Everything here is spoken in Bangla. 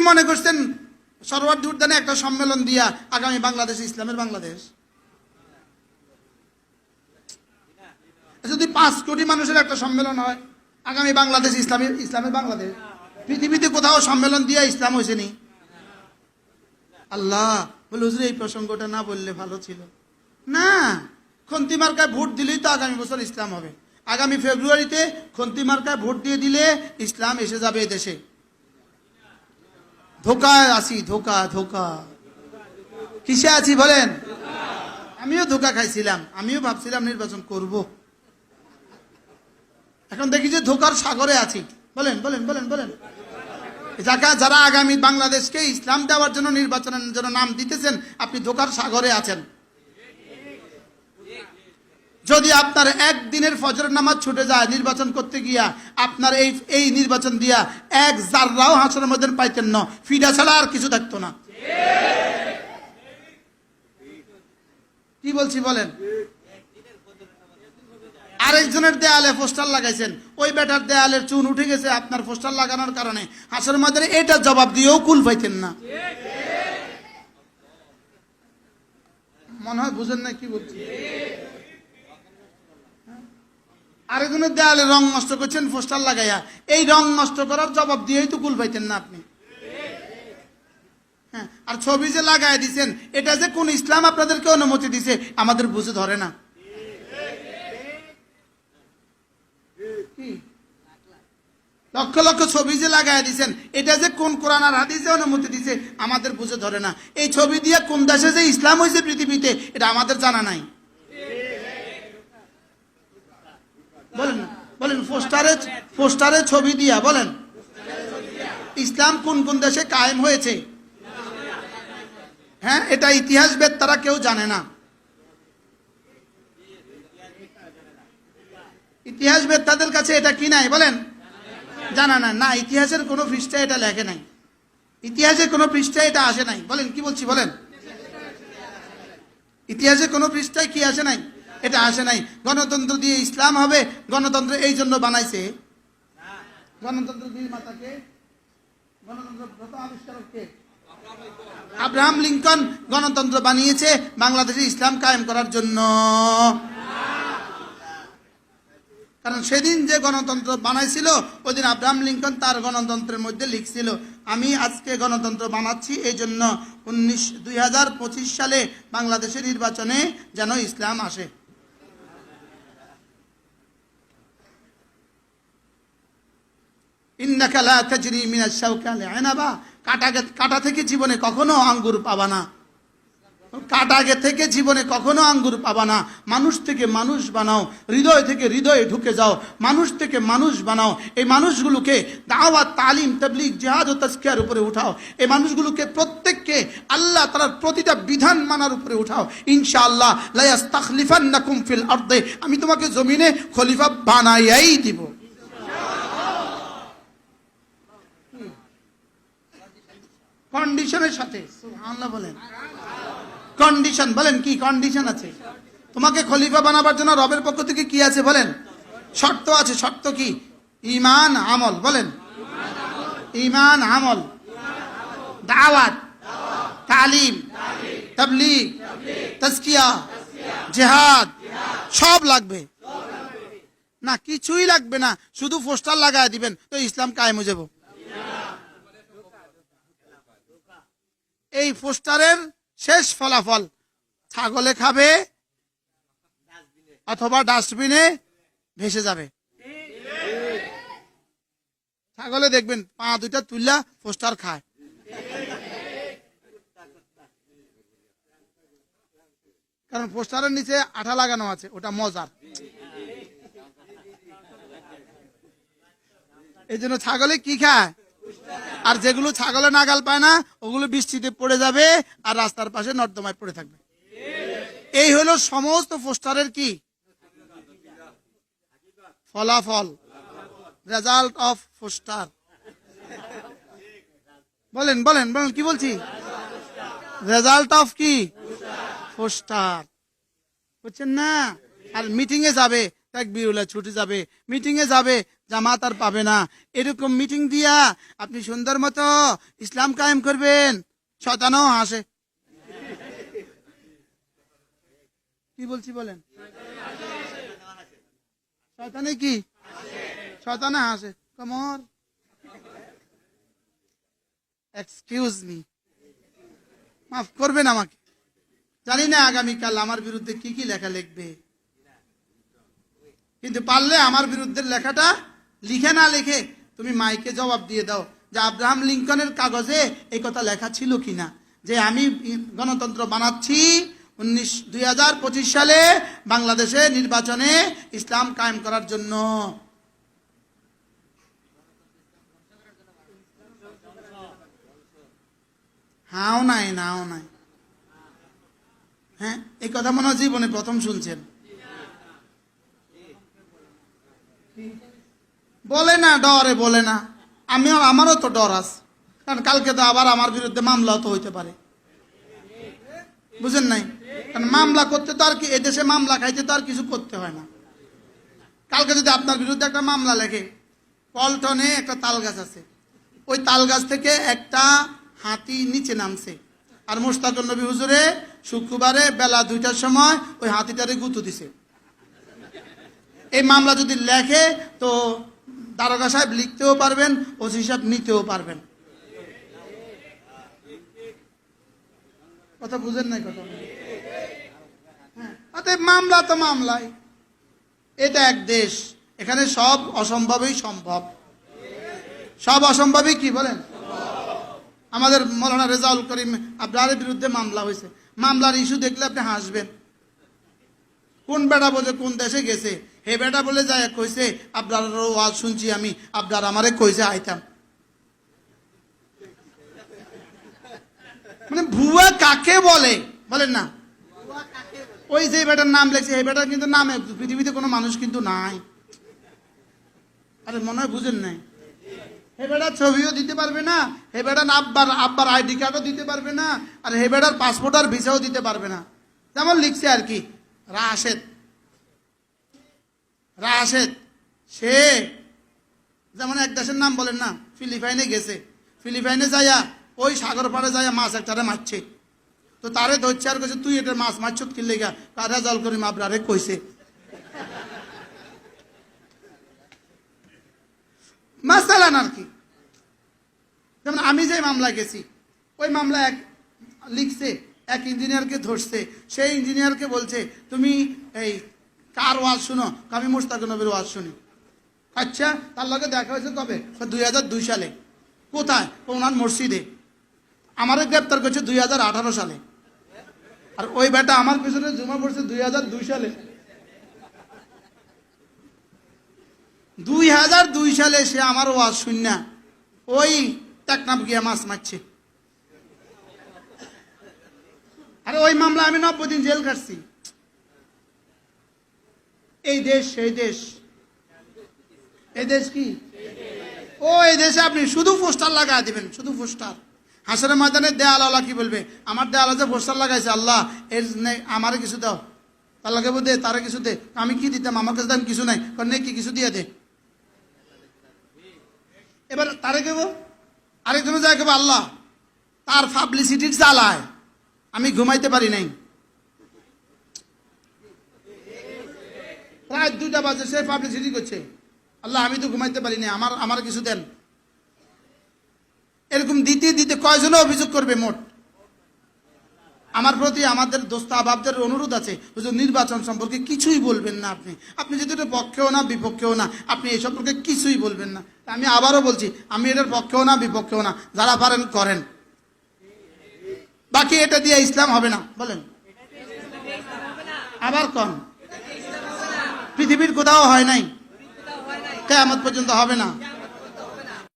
কি মনে করছেন সরওয়ার্দী উদ্যানে একটা সম্মেলন দিয়া আগামী বাংলাদেশ, ইসলামের বাংলাদেশ? যদি পাঁচ কোটি মানুষের একটা সম্মেলন হয়, আগামী বাংলাদেশ, ইসলামের ইসলামের বাংলাদেশ? পৃথিবীতে কোথাও সম্মেলন দিয়া ইসলাম হয়েছে নি? আল্লাহ, বলে হুজুর, এই প্রসঙ্গটা না বললে ভালো ছিল। না, খন্তি মার্কায় ভোট দিলেই তো আগামী বছর ইসলাম হবে। আগামী ফেব্রুয়ারিতে খন্তি মার্কায় ভোট দিয়ে দিলে ইসলাম এসে যাবে দেশে। ধোকায় আছি ধোকা ধোকা। কিসে আছি বলেন? আমিও ধোকা খাইছিলাম, আমিও ভাবছিলাম নির্বাচন করব। এখন দেখি যে ধোকার সাগরে আছি। বলেন বলেন বলেন বলেন। যাকা, যারা আগামী বাংলাদেশকে ইসলাম দেওয়ার জন্য নির্বাচনের জন্য নাম দিতেছেন, আপনি ধোকার সাগরে আছেন। যদি আপনার একদিনের ফজরের নামাজ ছুটে যায় নির্বাচন করতে গিয়া আপনার এই এই নির্বাচন দিয়া এক জাররাও হাসনের মধ্যে পাইতেন না। ফিডা ছাড়া আর কিছু থাকতো না। কি বলছি বলেন? আরেকজনের দেয়ালে পোস্টার লাগাইছেন। ওই বেটার দেয়ালের চুন উঠে গেছে আপনার পোস্টার লাগানোর কারণে। হাসর মধ্যে এটা জবাব দিয়েও কুল পাইতেন না। মনে হয় বুঝেন না কি বলছি? আরেকজনের দেয়ালে রং নষ্ট করছেন, পোস্টার লাগাইয়া। এই রং নষ্ট করার জবাব দিয়েই তো কুল পাইতেন না আপনি। হ্যাঁ আর ছবি যে লাগাই দিছেন, এটা যে কোন ইসলাম আপনাদেরকে অনুমতি দিছে, আমাদের বুঝে ধরে না। লক্ষ লক্ষ ছবি যে লাগাই দিছেন, এটা যে কোন কোরআন আর হাদিসে অনুমতি দিছে, আমাদের বুঝে ধরে না। এই ছবি দিয়ে কোন দেশে যে ইসলাম হয়েছে পৃথিবীতে, এটা আমাদের জানা নাই। বলেন বলেন, পোস্টারে পোস্টারে ছবি দিয়া, বলেন। ইসলাম কোন কোন দেশে কায়েম হয়েছে? হ্যাঁ এটা ইতিহাসবেদ তারা কেউ জানে না। ইতিহাসবেদ তাদের কাছে এটা কি নাই, বলেন? জানা না না, ইতিহাসের কোনো পৃষ্ঠায় এটা লেখে নাই। ইতিহাসের কোনো পৃষ্ঠায় এটা আসে নাই। বলেন, কি বলছি, বলেন? ইতিহাসে কোনো পৃষ্ঠায় কি আসে নাই? এটা আসে নাই। গণতন্ত্র দিয়ে ইসলাম হবে, গণতন্ত্র এই জন্য বানাইছে। গণতন্ত্র আব্রাহাম লিঙ্কন গণতন্ত্র বানিয়েছে বাংলাদেশে ইসলাম কায়েম করার জন্য। কারণ সেদিন যে গণতন্ত্র বানাইছিল ওই দিন আব্রাহাম লিঙ্কন তার গণতন্ত্রের মধ্যে লিখছিল, আমি আজকে গণতন্ত্র বানাচ্ছি, এই জন্য উনিশ, দুই সালে বাংলাদেশের নির্বাচনে যেন ইসলাম আসে। ইন্নাকা লা তাজরি মিনাশ শাওকা লিআনাবা কাটাকে কাটা থেকে জীবনে কখনো আঙ্গুর পাবা না। কাটাগে থেকে জীবনে কখনো আঙ্গুর পাবা না। মানুষ থেকে মানুষ বানাও। হৃদয় থেকে হৃদয়ে ঢুকে যাও। মানুষ থেকে মানুষ বানাও। এই মানুষগুলোকে দাওয়াত, তালিম, তাবলিগ, জিহাদ ও তাজকিয়ার উপরে উঠাও। এই মানুষগুলোকে প্রত্যেককে আল্লাহ তার প্রতিটা বিধান মানার উপরে উঠাও। ইনশাআল্লাহ, লায়াস্তাখলিফান্নাকুম ফিল আরদে। আমি তোমাকে জমিনে খলিফা বানাইয়াই দিব। কন্ডিশনের সাথে, সুবহানাল্লাহ বলেন। কন্ডিশন, বলেন কি কন্ডিশন আছে? তোমাকে খলিফা বানাবার জন্য রবের পক্ষ থেকে কি আছে বলেন? শর্ত আছে, শর্ত কি? ইমান আমল, বলেন। ইমান আমল। দাওয়াত। তালিম। তাবলিগ। তাজকিয়া। জেহাদ। সব লাগবে। না, কিছুই লাগবে না। শুধু পোস্টার লাগায় দিবেন, তো ইসলাম কায়েম হয়ে যাব। এই পোস্টারের শেষ ফলাফল। ছাগলে খাবে অথবা ডাস্টবিনে ভেসে যাবে। ছাগলে দেখবেন, পা দুইটা তুললা পোস্টার খায়। কারণ পোস্টারের নিচে আঠা লাগানো আছে, ওটা মজার। এই জন্য ছাগলে কি খায়? আর যেগুলো ছাগলে নাগাল পায় না, ওগুলো বৃষ্টিতে পড়ে যাবে আর রাস্তার পাশে নর্দমায় পড়ে থাকবে। এই হলো সমস্ত পোস্টারের কি? ফলাফল। Result of poster. বলেন বলেন বলেন, কি বলছি? রেজাল্ট অফ কি? পোস্টার। বুঝছেন না? আর মিটিং এ যাবে এক বিরুলা ছুটে যাবে মিটিং এ যাবে জামাত আর পাবে না। এরকম মিটিং দিয়া আপনি সুন্দর মতো ইসলাম কায়েম করবেন। শতানও হাসে। কি বলছি বলেন? শয়তানে কি? শয়তানে হাসে। কমর এক্সকিউজ মি মাফ করবেন আমাকে। জানি না আগামীকাল আমার বিরুদ্ধে কি কি লেখা লিখবে। কিন্তু পারলে আমার বিরুদ্ধে লেখাটা লিখে না লিখে তুমি মাইকে জবাব দিয়ে দাও যে আব্রাহাম লিঙ্কনের কাগজে এই কথা লেখা ছিল কিনা। যে আমি গণতন্ত্র বানাচ্ছি উনিশ, দুই সালে বাংলাদেশে নির্বাচনে ইসলাম কায়েম করার জন্য। হাও নাই নাও নাই। হ্যাঁ এই কথা মনে জীবনে প্রথম শুনছেন। বলে না, ডরে বলে না। আমিও, আমারও তো ডর আছে। কারণ কালকে তো আবার আমার বিরুদ্ধে মামলা তো হইতে পারে। বুঝেন নাই? কারণ মামলা করতে তো আর কি, এদেশে মামলা খাইতে তো আর কিছু করতে হয় না। কালকে যদি আপনার বিরুদ্ধে একটা মামলা লেখে, পল্টনে একটা তাল গাছ আছে। ওই তাল গাছ থেকে একটা হাতি নিচে নামছে। আর মোস্তাকুর নবী হুজুরে শুক্রবারে বেলা দুইটার সময় ওই হাতিটারে গুঁতো দিছে। এই মামলা যদি লেখে, তো দারোগা সাহেব লিখতেও পারবেন, ওসি সাহেব নিতেও পারবেন। কথা বুঝেন নাই কথা? হ্যাঁ অতএব মামলা তো মামলাই। এটা এক দেশ, এখানে সব অসম্ভবই সম্ভব। সব অসম্ভবই কি বলেন? আমাদের মৌলানা রেজাউল করিম আপনার বিরুদ্ধে মামলা হয়েছে। মামলার ইস্যু দেখলে আপনি হাসবেন। কোন বেটা বলে কোন দেশে গেছে? হে বেটা বলে যায়, কইছে আপনার ওয়াজ শুনছি আমি আপনার আমারে কইছে, আইতাম। মানে ভুয়া কাকে বলে? বলেন না। ওই যে বেটার নাম লেখছে, এই বেটার কিন্তু নামে, পৃথিবীতে কোনো মানুষ কিন্তু নাই। আরে মনে হয় বুঝেন নাই। হে বেটার ছবিও দিতে পারবে না, হে বেটার আব্বার আব্বার আইডি কার্ডও দিতে পারবে না, আর হে বেটার পাসপোর্ট আর ভিসাও দিতে পারবে না। যেমন লিখছে আর কি, রাশেদ। রাশেদ, সে, যেমন এক দেশের নাম বলেন না, ফিলিপাইনে গেছে। ফিলিপাইনে যাইয়া, ওই সাগর পাড়ে যাইয়া মাছ একটারে মারছে। তো তারে ধরছে আর কইছে, তুই এটা মাছ মারছ কি লেগা? কারা জল করি মাবরারে কইছে? চালান আর কি। যেমন আমি যে মামলা গেছি, ওই মামলা এক লিখছে, এক ইঞ্জিনিয়ারকে ধরছে। সেই ইঞ্জিনিয়ারকে বলছে, তুমি এই কার ওয়াজ শুনো? আমি মুস্তাক নবীর ওয়াজ শুনি। আচ্ছা তার লগে দেখা হয়েছে কবে দুই হাজার দুই সালে। কোথায়? ওনার মসজিদে। আমারে গ্রেপ্তার করছে দুই হাজার আঠারো সালে। আর ওই বেটা আমার পিছনে জমা পড়ছে দুই হাজার দুই সালে। দুই হাজার দুই সালে সে আমার ওয়াজ শূন্য ওই টেকনাফ গিয়া মাছ মারছে। আরে ওই মামলা আমি নব্বই দিন জেল কাটছি এই দেশ, সেই দেশ। এই দেশ কি? ও, এই দেশে আপনি শুধু পোস্টার লাগাই দিবেন, শুধু পোস্টার। হাসরের ময়দানে দেয়াল আল্লাহ কি বলবে? আমার দেয়ালে যে পোস্টার লাগাইছে আল্লাহ, এর নেই আমারে কিছু দাও। তার লাগে দে, তারে কিছু দে। আমি কি দিতাম? আমার কাছে দাম কিছু নাই। কারণ কি কিছু দিয়ে দে। এবার তারে কেব আরেকজন যায় কেবো আল্লাহ, তার পাবলিসিটির জ্বালায়। আমি ঘুমাইতে পারি নাই। রাত দুটা বাজে, সে পাবলিসিটি করছে। আল্লাহ, আমি তো ঘুমাইতে পারি না আমার আমার কিছু দেন। এরকম দিতে দিতে কয়জনে অভিযোগ করবে মোট? আমার প্রতি আমাদের দোস্ত আবাবদের অনুরোধ আছে নির্বাচন সম্পর্কে কিছুই বলবেন না আপনি। আপনি যদি এটার পক্ষেও না, বিপক্ষেও না, আপনি এই সম্পর্কে কিছুই বলবেন না। আমি আবারও বলছি, আমি এটার পক্ষেও না, বিপক্ষেও না, যারা পারেন, করেন। বাকি এটা দিয়ে ইসলাম হবে না, বলেন। আবার কন। পৃথিবীর কোথাও হয় নাই। কেমন পর্যন্ত হবে না।